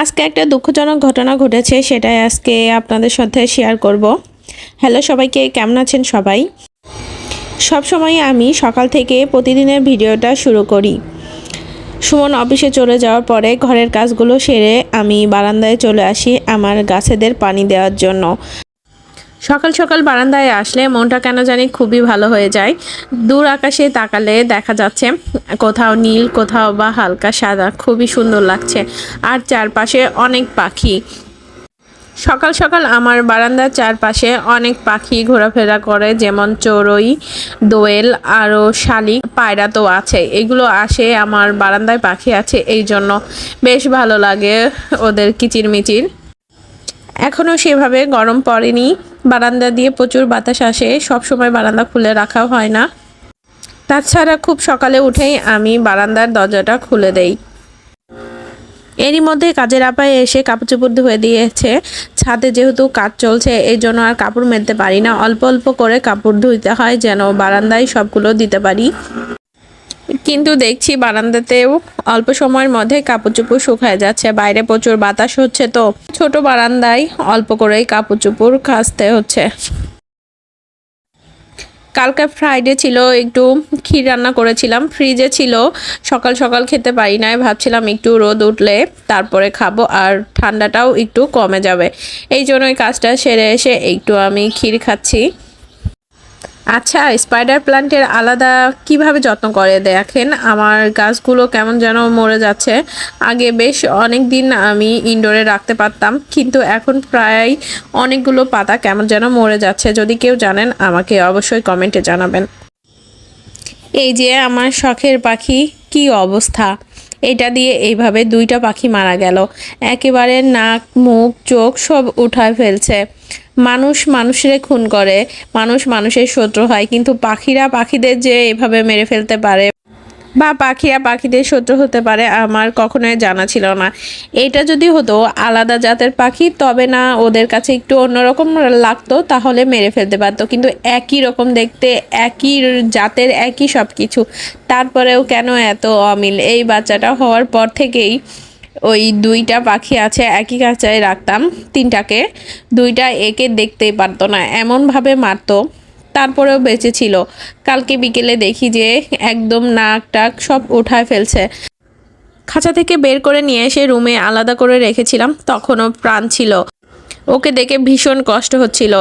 আজকে একটা দুঃখজনক ঘটনা ঘটেছে, সেটাই আজকে আপনাদের সাথে শেয়ার করব। হ্যালো সবাইকে, কেমন আছেন সবাই? সব সময় আমি সকাল থেকে প্রতিদিনের ভিডিওটা শুরু করি। সুমন অফিসে চলে যাওয়ার পরে ঘরের কাজগুলো সেরে আমি বারান্দায় চলে আসি আমার গাছেদের পানি দেওয়ার জন্য। সকাল সকাল বারান্দায় আসলে মনটা কেন জানি খুবই ভালো হয়ে যায়। দূর আকাশে তাকালে দেখা যাচ্ছে কোথাও নীল, কোথাও বা হালকা সাদা, খুবই সুন্দর লাগছে। আর চারপাশে অনেক পাখি। সকাল সকাল আমার বারান্দার চারপাশে অনেক পাখি ঘোরাফেরা করে, যেমন চড়ুই, দোয়েল আরও শালিক পায়রা তো আছে। এগুলো আসে, আমার বারান্দায় পাখি আছে এই জন্য বেশ ভালো লাগে ওদের কিচিরমিচির। এখনও সেভাবে গরম পড়েনি। বারান্দা দিয়ে প্রচুর বাতাস আসে সবসময় বারান্দা খুলে রাখা হয় না। তাছাড়া খুব সকালে উঠেই আমি বারান্দার দরজাটা খুলে দেই। এরই মধ্যে কাজের আপায় এসে কাপড় চোপড় ধুয়ে দিয়েছে। ছাদে যেহেতু কাজ চলছে, এই জন্য আর কাপড় মেলতে পারি না। অল্প অল্প করে কাপড় ধুইতে হয় যেন বারান্দায় সবগুলো দিতে পারি। কিন্তু দেখছি বারান্দাতেও অল্প সময়ের মধ্যে কাপড় চোপড় শুকায় যাচ্ছে, বাইরে প্রচুর বাতাস হচ্ছে তো। ছোট বারান্দায় অল্প করেই কাপড় চোপড় কাচতে হচ্ছে। কালকে ফ্রাইডে ছিল, একটু ক্ষীর রান্না করেছিলাম ফ্রিজে ছিল। সকাল সকাল খেতে পারি নাই, ভাবছিলাম একটু রোদ উঠলে তারপরে খাব আর ঠান্ডাটাও একটু কমে যাবে। এই জন্যই কাজটা সেরে এসে একটু আমি ক্ষীর খাচ্ছি। আচ্ছা স্পাইডার প্লান্টের আলাদা কীভাবে যত্ন করে? দেখেন, আমার গাছগুলো কেমন যেন মরে যাচ্ছে। আগে বেশ অনেক দিন আমি ইনডোরে রাখতে পারতাম, কিন্তু এখন প্রায় অনেকগুলো পাতা কেমন যেন মরে যাচ্ছে। যদি কেউ জানেন, আমাকে অবশ্যই কমেন্টে জানাবেন। এই যে আমার শখের পাখি, কি অবস্থা? এটা দিয়ে এইভাবে দুইটা পাখি মারা গেল। একেবারে নাক, মুখ, চোখ সব উঠায় ফেলছে। মানুষ মানুষের খুন করে, মানুষ মানুষের শত্রু হয়, কিন্তু পাখিরা পাখিদের যে এভাবে মেরে ফেলতে পারে। বা পাখিরা পাখিদের শত্রু হতে পারে আমার কখনোই জানা ছিল না। এটা যদি হতো আলাদা জাতের পাখি, তবে না, ওদের কাছে একটু অন্যরকম লাগতো, তাহলে মেরে ফেলতে পারতো। কিন্তু একই রকম দেখতে, একই জাতের, একই সব কিছু তারপরেও কেন এত অমিল? এই বাচ্চাটা হওয়ার পর থেকেই ওই দুইটা পাখি আছে, একই কাঁচায় রাখতাম, তিনটাকে। দুইটা একে দেখতেই পারতো না। এমনভাবে মারতো। তারপরেও বেঁচে ছিল কালকে বিকেলে দেখি যে একদম নাক টাক সব উঠায় ফেলছে। খাঁচা থেকে বের করে নিয়ে এসে রুমে আলাদা করে রেখেছিলাম, তখনও প্রাণ ছিল। ওকে দেখে ভীষণ কষ্ট হচ্ছিল।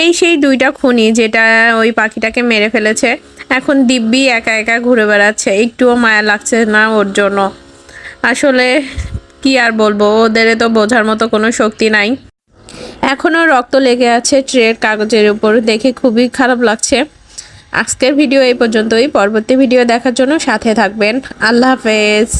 এই সেই দুইটা খুনি যেটা ওই পাখিটাকে মেরে ফেলেছে, এখন দিব্যি একা একা ঘুরে বেড়াচ্ছে, একটুও মায়া লাগছে না ওর জন্য। আসলে কি আর বলব ওদের তো বোঝার মতো কোনো শক্তি নাই। এখনও রক্ত লেগে আছে ট্রের কাগজের উপর। দেখে খুবই খারাপ লাগছে। আজকের ভিডিও এই পর্যন্তই। পরবর্তী ভিডিও দেখার জন্য সাথে থাকবেন। আল্লাহ হাফেজ।